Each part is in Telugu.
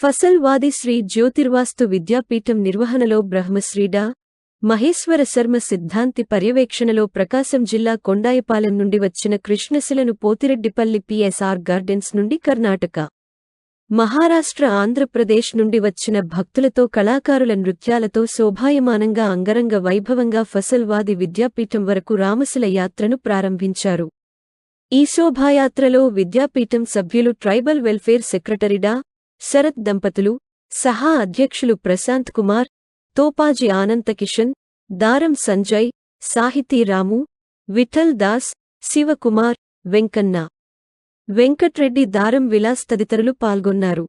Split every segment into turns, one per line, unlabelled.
ఫసల్వాది శ్రీ జ్యోతిర్వాస్తు విద్యాపీఠం నిర్వహణలో బ్రహ్మశ్రీడా మహేశ్వర శర్మ సిద్ధాంతి పర్యవేక్షణలో ప్రకాశం జిల్లా కొండాయపాలెం నుండి వచ్చిన కృష్ణశిలను పోతిరెడ్డిపల్లి పిఎస్ఆర్ గార్డెన్స్ నుండి కర్ణాటక. మహారాష్ట్ర ఆంధ్రప్రదేశ్ నుండి వచ్చిన భక్తులతో కళాకారుల నృత్యాలతో శోభాయమానంగా అంగరంగ వైభవంగా ఫసల్వాది విద్యాపీఠం వరకు రామశిల యాత్రను ప్రారంభించారు. ఈ శోభాయాత్రలో విద్యాపీఠం సభ్యులు ట్రైబల్ వెల్ఫేర్ సెక్రటరీడా శరత్ దంపతులు సహా అధ్యక్షులు ప్రశాంత్ కుమార్ తోపాజీ ఆనంతకిషన్ దారం సంజయ్ సాహితీ రాము విఠల్ దాస్ శివకుమార్ వెంకన్న. వెంకట్రెడ్డి దారం విలాస్ తదితరులు పాల్గొన్నారు.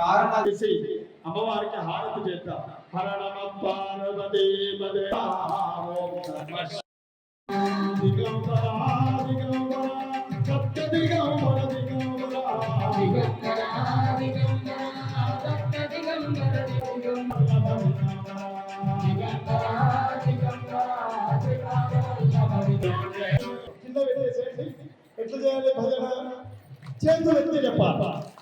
కారణం చేసి అమ్మవారికి హారతి చేద్దాం. హర నమ పార్వతీ పదే ఓం నమః శివాయ. దిగంబర దిగంబర సత్య దిగంబర దిగంబర కింద పెట్టేసేయండి. ఎట్లా చేయాలి భజన? చేతులు ఎత్తి చెప్పాలి.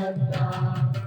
Allah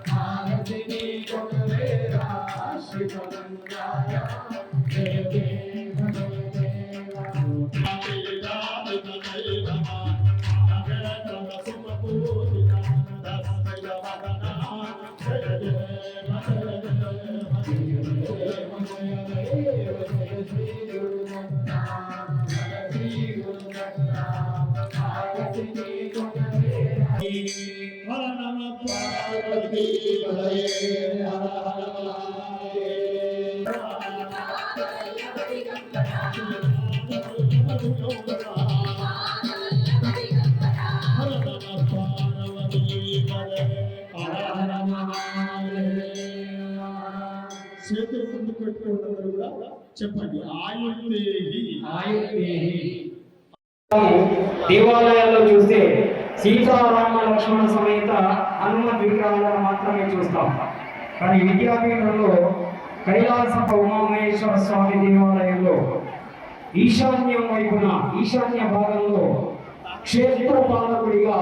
చేతులు ముందు పెట్టుకున్నప్పుడు కూడా చెప్పండి ఆయుర్దేహి
దేవాలయాల్లో చూస్తే సీతారామ లక్ష్మణ సమేత హనుమ విగ్రహాలను మాత్రమే చూస్తాం. కానీ విద్యాపీఠంలో కైలాస ఉమామహేశ్వర స్వామి దేవాలయం ఈశాన్యం వైపున ఈశాన్య భాగంలో క్షేత్ర పాలకుడిగా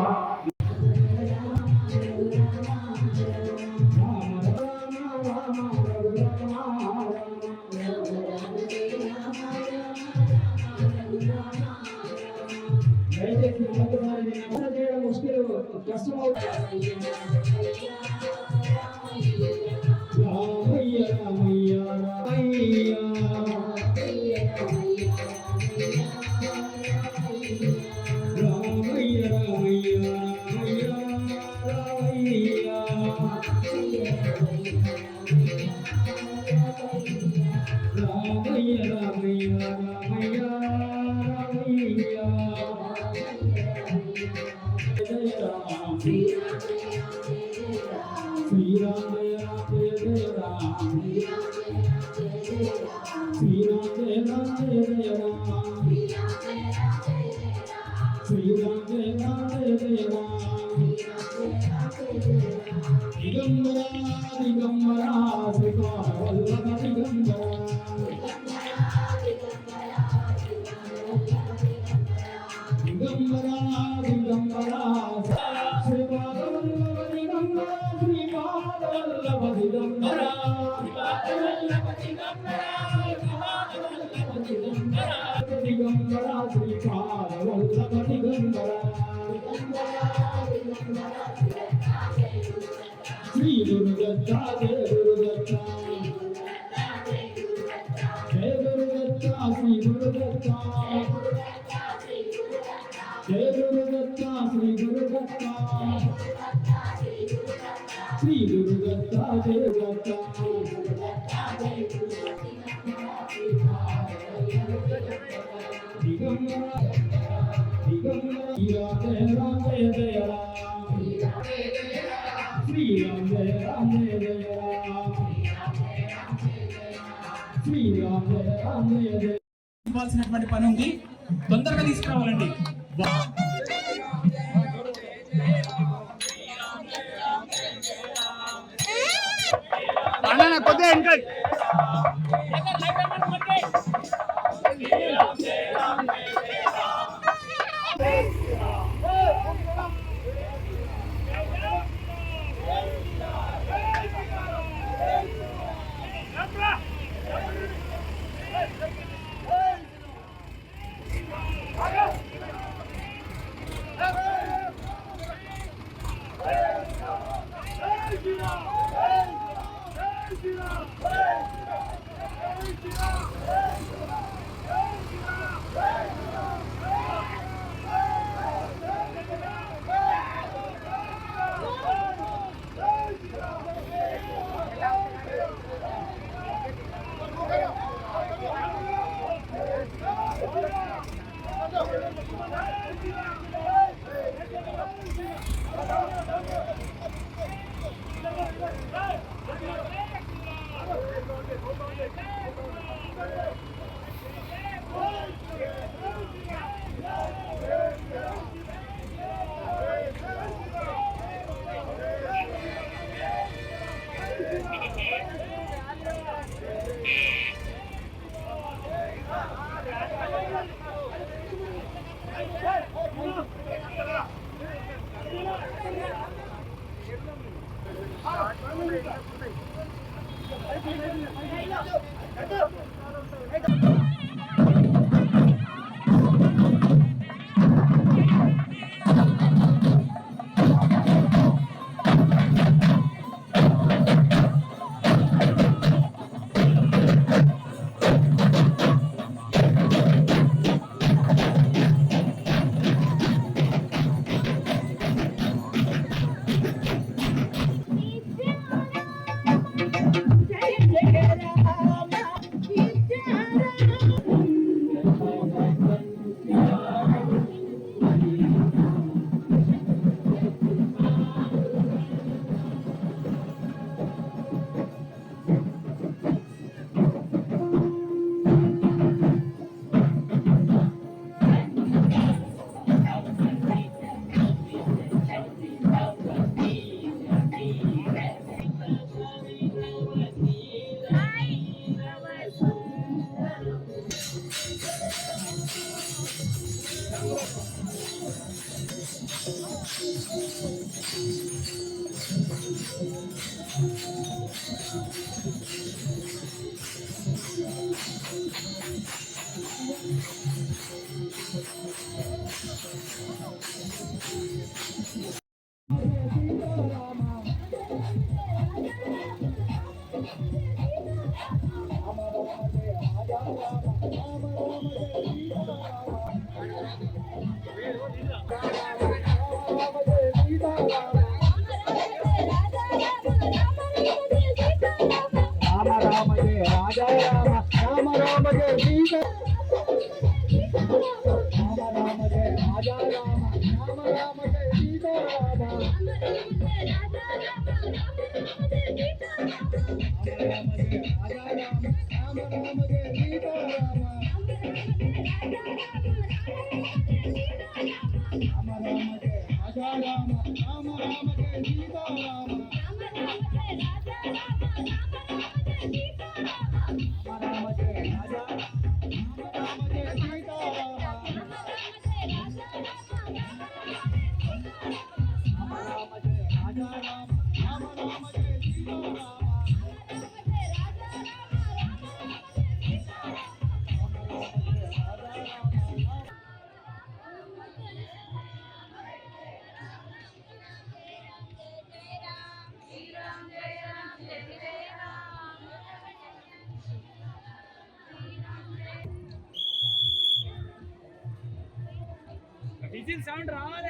కష్టమవుతుంది. దిగంబరా దిగంబరా శ్రీకావల్లభ దిగంబరా జయ గురు దత్త శ్రీ గురు దత్త శ్రీ గురు దత్త జయ దత్త దిగంబర దిగంబర రాజయ జయ రామ శ్రీ రామ జయ రామ జయ రామ శ్రీ రామ జయ రామ జయ
తీసుకురావాల్సినటువంటి పని ఉంది తొందరగా తీసుకురావాలండి.
కొద్దిగా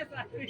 Evet, evet.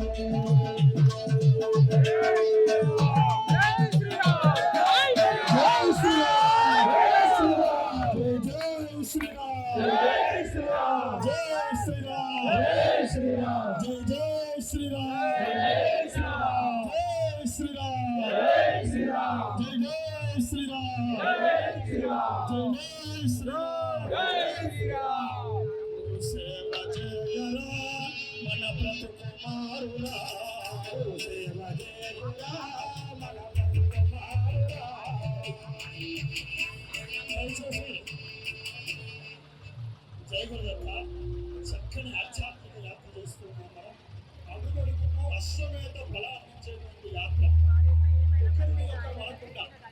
Thank you.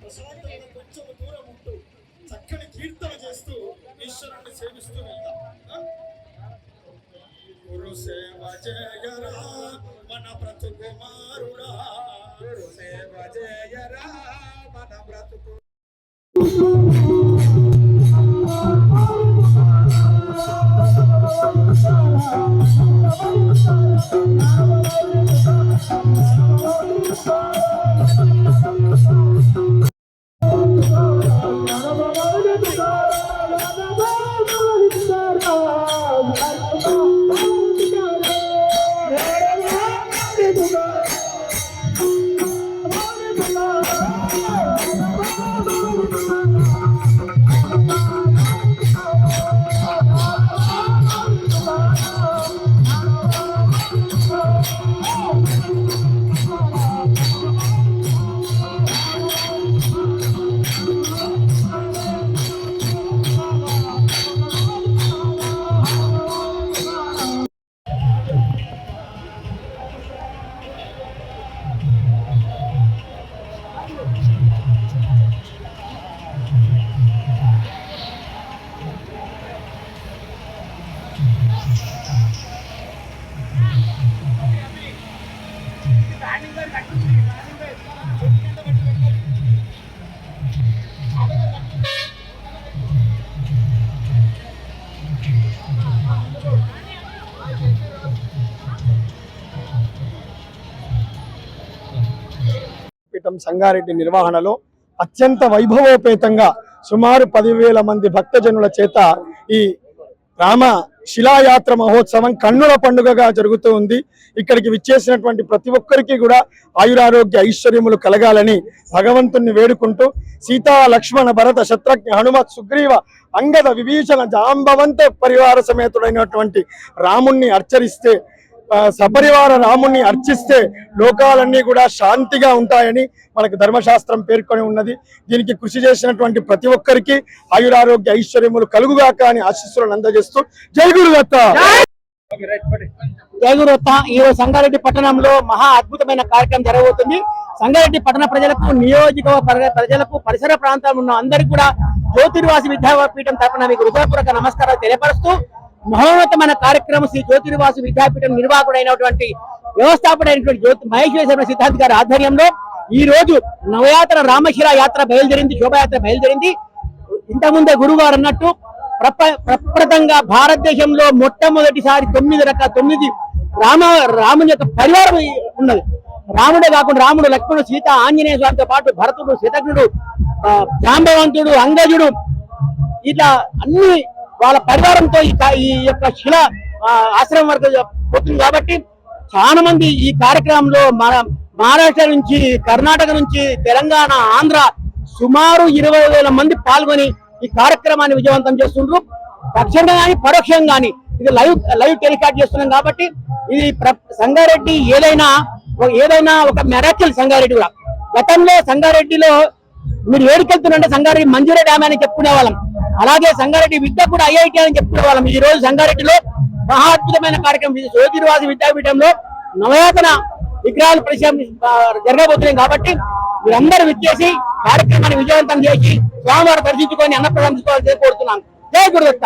ప్రశాంతంగా కొంచెం దూరం ఉంటూ చక్కని కీర్తన చేస్తూ ఈశ్వరుణ్ణి సేవిస్తూ వెళ్దాం. గురు సేవ జయరా మన బ్రతుకు మారురా గురు సేవ జయరా మన బ్రతుకు
Thank you.
పీఠం సంగారెడ్డి నిర్వహణలో అత్యంత వైభవోపేతంగా సుమారు పదివేల మంది భక్తజనుల చేత ఈ రామ శిలాయాత్ర మహోత్సవం కన్నుల పండుగగా జరుగుతూ ఉంది. ఇక్కడికి విచ్చేసినటువంటి ప్రతి ఒక్కరికి కూడా ఆయురారోగ్య ఐశ్వర్యములు కలగాలని భగవంతుణ్ణి వేడుకుంటూ సీతా లక్ష్మణ భరత శత్రుఘ్న హనుమత్ సుగ్రీవ అంగద విభీషణ జాంబవంత పరివార సమేతుడైనటువంటి రాముణ్ణి అర్చరిస్తే సపరివార రాముణ్ణి అర్చిస్తే లోకాలన్నీ కూడా శాంతిగా ఉంటాయని మనకు ధర్మశాస్త్రం పేర్కొని ఉన్నది. దీనికి కృషి చేసినటువంటి ప్రతి ఒక్కరికి ఆయురారోగ్య ఐశ్వర్యములు కలుగుగాక అని ఆశీస్సులను అందజేస్తూ జై గురుదత్త!
జై గురుదత్త. ఈరోజు సంగారెడ్డి పట్టణంలో మహా అద్భుతమైన కార్యక్రమం జరగబోతుంది. సంగారెడ్డి పట్టణ ప్రజలకు నియోజక ప్రజలకు పరిసర ప్రాంతాలు ఉన్న అందరికీ కూడా జ్యోతిర్వాసి విద్యాపీఠం తరఫున మీకు హృదయపూర్వక నమస్కారాలు తెలియపరుస్తూ మహోన్నతమైన కార్యక్రమం శ్రీ జ్యోతిర్వాసి విద్యాపీఠం నిర్వాహకుడైనటువంటి వ్యవస్థాపకుడైనటువంటి జ్యోతి మహేశ్వర సిద్ధాంత్ గారి ఆధ్వర్యంలో ఈ రోజు నవయాత్ర రామశిర యాత్ర బయలుదేరింది శోభాయాత్ర బయలుదేరింది. ఇంతకుముందే గురువారు అన్నట్టు ప్రప ప్రప్రదంగా భారతదేశంలో మొట్టమొదటిసారి తొమ్మిది రకాల తొమ్మిది రామ రాముని యొక్క పరివారం ఉన్నది. రాముడే కాకుండా రాముడు లక్ష్మణుడు సీత ఆంజనేయ స్వామితో పాటు భరతుడు శతజ్ఞుడు జాంబవంతుడు అంగజుడు ఇట్లా అన్ని వాళ్ళ పరివారంతో ఈ యొక్క శిల ఆ, ఆశ్రమం వరకు పోతుంది కాబట్టి చాలా మంది ఈ కార్యక్రమంలో మన మహారాష్ట్ర నుంచి కర్ణాటక నుంచి తెలంగాణ ఆంధ్ర సుమారు ఇరవై వేల మంది పాల్గొని ఈ కార్యక్రమాన్ని విజయవంతం చేస్తుండ్రు. పక్షంగా కానీ పరోక్షంగా కానీ ఇది లైవ్ లైవ్ టెలికాస్ట్ చేస్తున్నాం కాబట్టి ఇది సంగారెడ్డి ఏదైనా ఏదైనా ఒక మెరాకిల్ సంగారెడ్డి కూడా. గతంలో సంగారెడ్డిలో మీరు ఏడికెళ్తున్నారంటే సంగారెడ్డి మంజూరా డ్యామ్ అని చెప్పుకునే వాళ్ళం అలాగే సంగారెడ్డి విద్య కూడా ఐఐటి అని చెప్పుకునే వాళ్ళం. ఈ రోజు సంగారెడ్డిలో మహా అద్భుతమైన కార్యక్రమం జ్యోతిర్వాసి విద్యాపీఠంలో నవయాతన విగ్రహాలు పరిశ్రమ జరగబోతున్నాయి కాబట్టి మీరందరూ విచ్చేసి కార్యక్రమాన్ని విజయవంతం చేసి స్వామివారు దర్శించుకొని అన్నప్రదం తీసుకోవాలని కోరుతున్నాను. జై గురుదత్త.